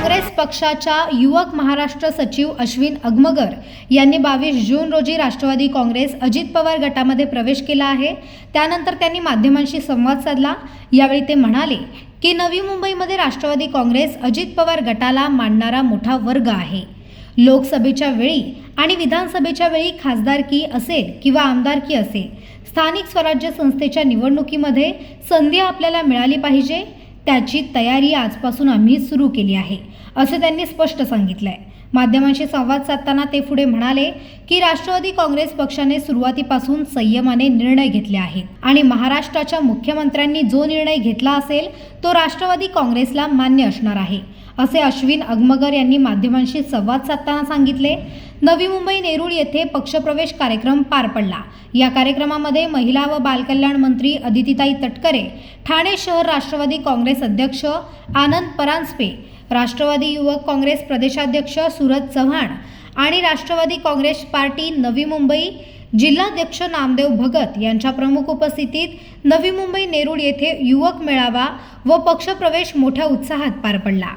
काँग्रेस पक्षाच्या युवक महाराष्ट्र सचिव अश्विन अगमगर यांनी बावीस जून रोजी राष्ट्रवादी काँग्रेस अजित पवार गटामध्ये प्रवेश केला आहे. त्यानंतर त्यांनी माध्यमांशी संवाद साधला. यावेळी ते म्हणाले की नवी मुंबईमध्ये राष्ट्रवादी काँग्रेस अजित पवार गटाला मांडणारा मोठा वर्ग आहे. लोकसभेच्या वेळी आणि विधानसभेच्या वेळी खासदारकी असेल किंवा आमदारकी असेल स्थानिक स्वराज्य संस्थेच्या निवडणुकीमध्ये संधी आपल्याला मिळाली पाहिजे. त्याची तयारी आजपासून आम्ही सुरू केली आहे असं त्यांनी स्पष्ट सांगितलं आहे माध्यमांशी संवाद साधताना ते पुढे म्हणाले की राष्ट्रवादी काँग्रेस पक्षाने सुरुवातीपासून संयमाने निर्णय घेतले आहेत आणि महाराष्ट्राच्या मुख्यमंत्र्यांनी जो निर्णय घेतला असेल तो राष्ट्रवादी काँग्रेसला मान्य असणार आहे असे अश्विन अगमगर यांनी माध्यमांशी संवाद साधताना सांगितले. नवी मुंबई नेरूळ येथे पक्षप्रवेश कार्यक्रम पार पडला. या कार्यक्रमामध्ये महिला व बालकल्याण मंत्री अदितीताई तटकरे ठाणे शहर राष्ट्रवादी काँग्रेस अध्यक्ष आनंद परांजपे राष्ट्रवादी युवक काँग्रेस प्रदेशाध्यक्ष सुरज चव्हाण आणि राष्ट्रवादी काँग्रेस पार्टी नवी मुंबई जिल्हाध्यक्ष नामदेव भगत यांच्या प्रमुख उपस्थितीत नवी मुंबई नेरूळ येथे युवक मेळावा व पक्षप्रवेश मोठ्या उत्साहात पार पडला.